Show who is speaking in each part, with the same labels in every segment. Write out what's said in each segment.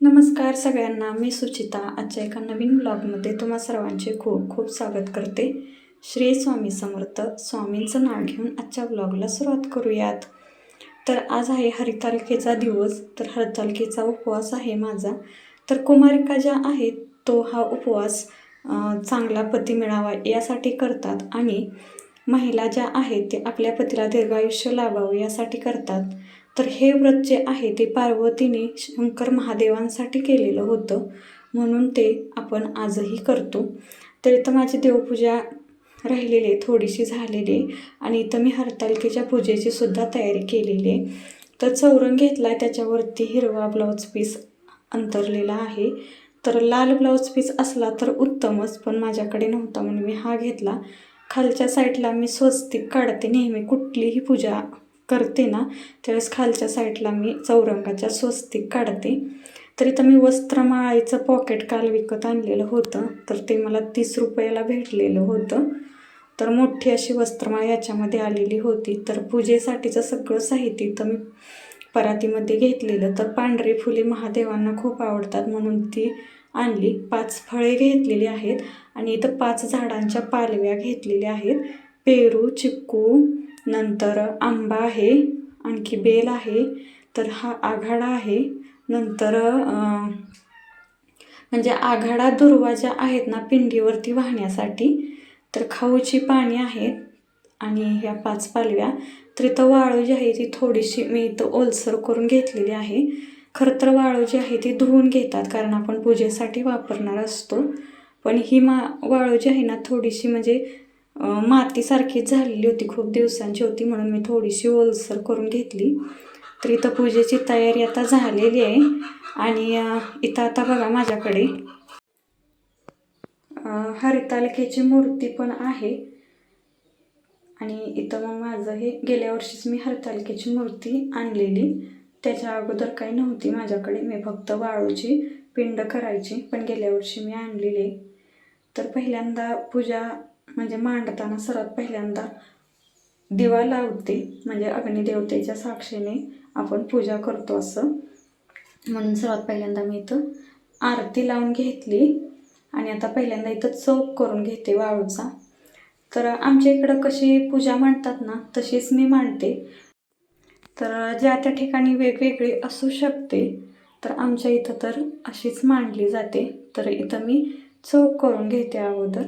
Speaker 1: नमस्कार सगळ्यांना मी सुचिता आजच्या एका नवीन ब्लॉगमध्ये तुम्हा सर्वांचे खूप खूप स्वागत करते. श्री स्वामी समर्थ स्वामींचं नाव घेऊन आजच्या ब्लॉगला सुरुवात करूयात. तर आज आहे हरितालिकेचा दिवस तर हरितालिकेचा उपवास आहे माझा. तर कुमारिका ज्या आहेत तो हा उपवास चांगला पती मिळावा यासाठी करतात आणि महिला ज्या आहेत ते आपल्या पतीला दीर्घायुष्य लाभावं यासाठी करतात. तर हे व्रत जे आहे ते पार्वतीने शंकर महादेवांसाठी केलेलं होतं. म्हणून ते आपण आजही करतो. तर इथं माझी देवपूजा राहिलेली आहे थोडीशी झालेली आहे. आणि इथं मी हरतालिकेच्या पूजेची सुद्धा तयारी केलेली आहे. तर चौरंग घेतला आहे त्याच्यावरती हिरवा ब्लाऊज पीस अंतरलेला आहे. तर लाल ब्लाऊज पीस असला तर उत्तमच पण माझ्याकडे नव्हता म्हणून मी हा घेतला. खालच्या साईडला मी स्वस्तिक काढते नेहमी कुठलीही पूजा करते ना त्यावेळेस खालच्या साईडला मी चौरंगाच्या स्वस्तिक काढते. तर इथं मी वस्त्रमाळीचं पॉकेट काल विकत आणलेलं होतं. तर ते मला तीस रुपयाला भेटलेलं होतं. तर मोठी अशी वस्त्रमाळ याच्यामध्ये आलेली होती. तर पूजेसाठीचं सगळं साहित्य इथं मी परातीमध्ये घेतलेलं. तर पांढरी फुले महादेवांना खूप आवडतात म्हणून ती आणली. पाच फळे घेतलेली आहेत आणि इथं पाच झाडांच्या पालव्या घेतलेल्या आहेत. पेरू चिक्कू नंतर आंबा आहे आणखी बेल आहे तर हा आघाडा आहे. नंतर म्हणजे आघाडा दुर्वा ज्या आहेत ना पिंडीवरती वाहण्यासाठी तर खाऊची पाणी आहेत आणि ह्या पाच पालव्या. तर इथं वाळू जी आहे ती थोडीशी मी इथं ओलसर करून घेतलेली आहे. खरं तर वाळू जी आहे ती धुवून घेतात कारण आपण पूजेसाठी वापरणार असतो. पण ही मा वाळू जी आहे ना थोडीशी म्हणजे मातीसारखीच झालेली होती खूप दिवसांची होती म्हणून मी थोडीशी ओलसर करून घेतली. तर इथं पूजेची तयारी आता झालेली आहे आणि इथं आता बघा माझ्याकडे हरितालिकेची मूर्ती पण आहे. आणि इथं मग माझं हे गेल्या वर्षीच मी हरतालिकेची मूर्ती आणलेली. त्याच्या अगोदर काही नव्हती माझ्याकडे मी फक्त वाळूची पिंड करायची पण गेल्या वर्षी मी आणलेली तर पहिल्यांदा पूजा म्हणजे मांडताना सर्वात पहिल्यांदा दिवा लावते म्हणजे अग्निदेवतेच्या साक्षीने आपण पूजा करतो असं. म्हणून सर्वात पहिल्यांदा मी इथं आरती लावून घेतली आणि आता पहिल्यांदा इथं चौक करून घेते वाळूचा तर आमच्या इकडं कशी पूजा मांडतात ना तशीच मी मांडते. तर ज्या त्या ठिकाणी वेगवेगळी असू शकते तर आमच्या इथं तर अशीच मांडली जाते. तर इथं मी चौक करून घेते अगोदर.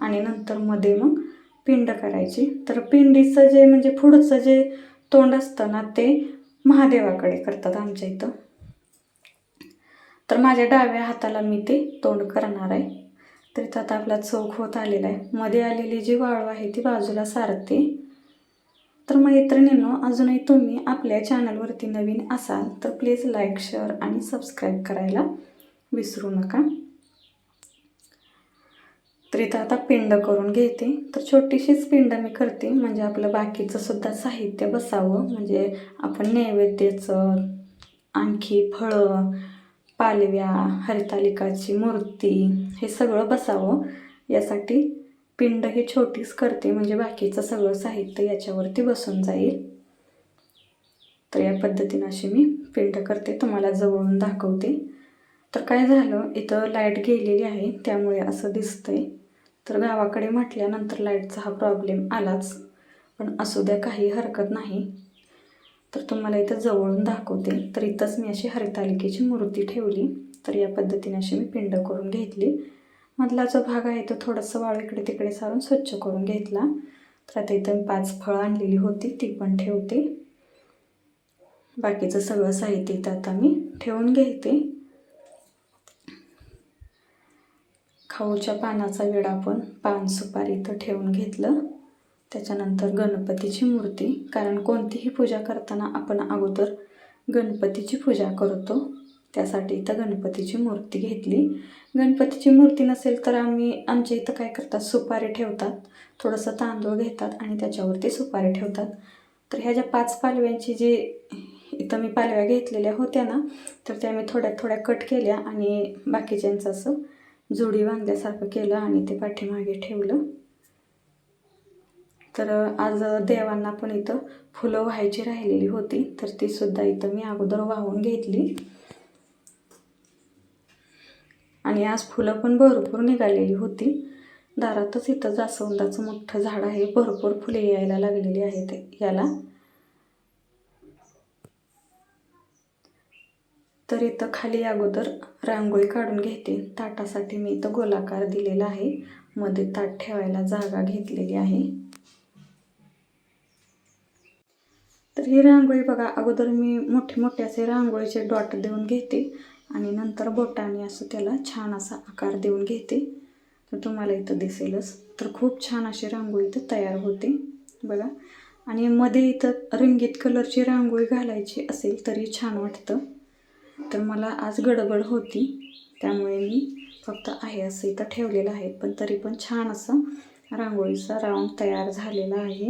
Speaker 1: आणि नंतर मध्ये मग पिंड करायची. तर पिंडीचं जे म्हणजे पुढचं जे तोंड असतं ना ते महादेवाकडे करतात आमच्या इथं. तर माझ्या डाव्या हाताला मी ते तोंड करणार आहे. तर इथं आता आपला चौक होत आलेला आहे. मध्ये आलेली जी वाळू आहे ती बाजूला सारते. तर मैत्रिणींनो अजूनही तुम्ही आपल्या चॅनलवरती नवीन असाल तर प्लीज लाईक शेअर आणि सबस्क्राईब करायला विसरू नका. तर इथं आता पिंड करून घेते. तर छोटीशीच पिंड मी करते. म्हणजे आपलं बाकीचं सुद्धा साहित्य बसावं. म्हणजे आपण नैवेद्याचं आणखी फळं पालव्या हरितालिकाची मूर्ती हे सगळं बसावं. यासाठी पिंड ही छोटीच करते. म्हणजे बाकीचं सगळं साहित्य याच्यावरती बसून जाईल. तर या पद्धतीनं अशी मी पिंड करते. तुम्हाला जवळून दाखवते. तर काय झालं? इथं लाइट गेलेली आहे. त्यामुळे असं दिसतंय. तर गावाकडे म्हटल्यानंतर लाईटचा हा प्रॉब्लेम आलाच. पण असू द्या काही हरकत नाही. तर तुम्हाला इथं जवळून दाखवते. तर इथंच मी अशी हरितालिकेची मूर्ती ठेवली. तर या पद्धतीने अशी मी पिंड करून घेतली. मधला जो भाग आहे तो थोडंसं वाळू इकडे तिकडे सारून स्वच्छ करून घेतला. तर आता इथं मी पाच फळं आणलेली होती ती पण ठेवते. बाकीचं सगळं साहित्य इथं आता मी ठेवून घेते. खाऊच्या पानाचा विडा पण पान सुपारी इथं ठेवून घेतलं. त्याच्यानंतर गणपतीची मूर्ती कारण कोणतीही पूजा करताना आपण अगोदर गणपतीची पूजा करतो. त्यासाठी इथं गणपतीची मूर्ती घेतली. गणपतीची मूर्ती नसेल तर आम्ही आमच्या इथं काय करतात सुपारी ठेवतात. थोडंसं तांदूळ घेतात आणि त्याच्यावरती सुपारी ठेवतात. तर ह्या ज्या पाच पालव्यांची जी इथं मी पालव्या घेतलेल्या होत्या ना तर त्या मी थोड्या थोड्या कट केल्या आणि बाकीच्यांचं असं जोडी बांधल्यासारखं केलं आणि ते पाठीमागे ठेवलं. तर आज देवांना पण इथं फुलं व्हायची राहिलेली होती तर ती सुद्धा इथं मी अगोदर वाहून घेतली. आणि आज फुलं पण भरपूर निघालेली होती. दारातच इथं जास्वंदाचं मोठं झाड आहे भरपूर फुले यायला लागलेली आहेत याला. तर इथं खाली अगोदर रांगोळी काढून घेते. ताटासाठी मी इथं गोलाकार दिलेला आहे. मध्ये ताट ठेवायला जागा घेतलेली आहे. तर ही रांगोळी बघा अगोदर मी मोठे मोठे असे रांगोळीचे डॉट देऊन घेते आणि नंतर बोटाने असं त्याला छान असा आकार देऊन घेते. तर तुम्हाला इथं दिसेलच. तर खूप छान अशी रांगोळी इथं तयार होते बघा. आणि मध्ये इथं रंगीत कलरची रांगोळी घालायची असेल तरी छान वाटतं. तर मला आज गडबड होती. त्यामुळे मी फक्त आहे असं इथं ठेवलेलं आहे. पण तरी पण छान असं रांगोळीचा राऊंड तयार झालेला आहे.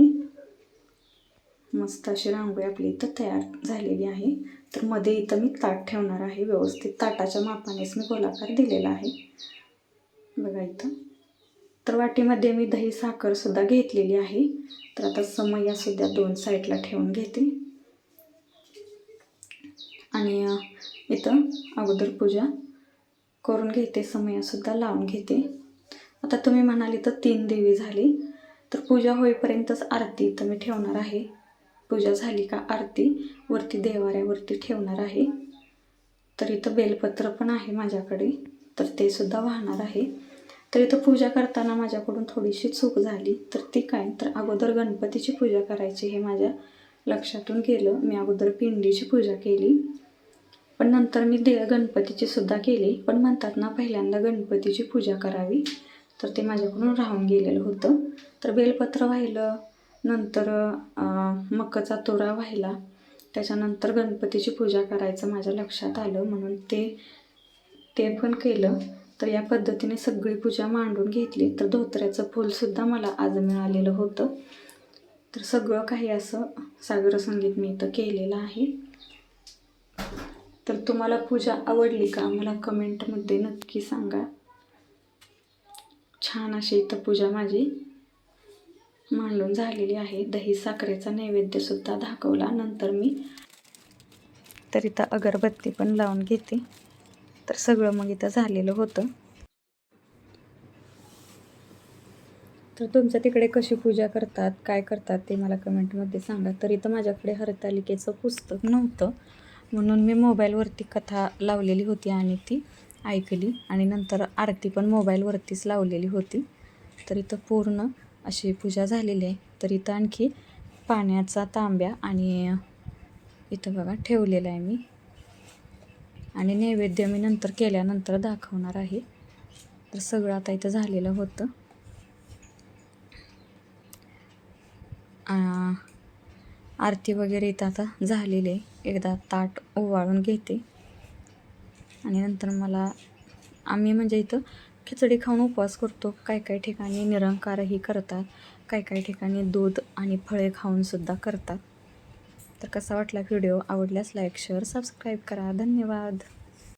Speaker 1: मस्त अशी रांगोळी आपली इथं तयार झालेली आहे. तर मध्ये इथं मी ताट ठेवणार आहे. व्यवस्थित ताटाच्या मापानेच मी गोलाकार दिलेला आहे. बघा इथं. तर वाटीमध्ये मी दही साखरसुद्धा घेतलेली आहे. तर आता समया सुद्धा दोन साईडला ठेवून घेते. आणि इथं अगोदर पूजा करून घेते समयासुद्धा लावून घेते. आता तुम्ही म्हणाली तर तीन देवी झाली तर पूजा होईपर्यंतच आरती इथं मी ठेवणार आहे. पूजा झाली का आरती वरती देवाऱ्यावरती ठेवणार आहे. तर इथं बेलपत्र पण आहे माझ्याकडे तर ते सुद्धा वाहणार आहे. तर इथं पूजा करताना माझ्याकडून थोडीशी चूक झाली तर ती काय? तर अगोदर गणपतीची पूजा करायची हे माझ्या लक्षातून गेलं. मी अगोदर पिंडीची पूजा केली. पण नंतर मी दे गणपतीची सुद्धा केली. पण म्हणतात ना पहिल्यांदा गणपतीची पूजा करावी. तर ते माझ्याकडून राहून गेलेलं होतं. तर बेलपत्र वाहिलं नंतर मकाचा तोरा व्हायला. त्याच्यानंतर गणपतीची पूजा करायचं माझ्या लक्षात आलं. म्हणून ते ते पण केलं. तर या पद्धतीने सगळी पूजा मांडून घेतली. तर धोत्र्याचं फूलसुद्धा मला आज मिळालेलं होतं. तर सगळं काही असं सागर संगीत मी इथं केलेलं आहे. तर तुम्हाला पूजा आवडली का? मला कमेंटमध्ये नक्की सांगा. छान अशी इथं पूजा माझी मांडून झालेली आहे. दही साखरेचा नैवेद्यसुद्धा दाखवला. नंतर मी तर इथं अगरबत्ती पण लावून घेते. तर सगळं मग इथं झालेलं होतं. तर तुमच्या तिकडे कशी पूजा करतात? काय करतात ते मला कमेंटमध्ये सांगा. तर इथं माझ्याकडे हरतालिकेचं पुस्तक नव्हतं. म्हणून मी मोबाईलवरती कथा लावलेली होती आणि ती ऐकली. आणि नंतर आरती पण मोबाईलवरतीच लावलेली होती. तर इथं पूर्ण अशी पूजा झालेली आहे. तर इथं आणखी पाण्याचा तांब्या आणि इथं बघा ठेवलेला आहे मी. आणि नैवेद्य मी नंतर केल्यानंतर दाखवणार आहे. तर सगळं आता इथं झालेलं होतं. आरती वगैरे इथं आता झालेली आहे. एकदा ताट ओवाळून घेते. आणि नंतर मला आम्ही म्हणजे इथं खिचडी खाऊन उपवास करतो. काय काय ठिकाणी निरंकारही करतात. काय काय ठिकाणी दूध आणि फळे खाऊनसुद्धा करतात. तर कसा वाटला व्हिडिओ? आवडल्यास लाईक शेअर सबस्क्राईब करा. धन्यवाद.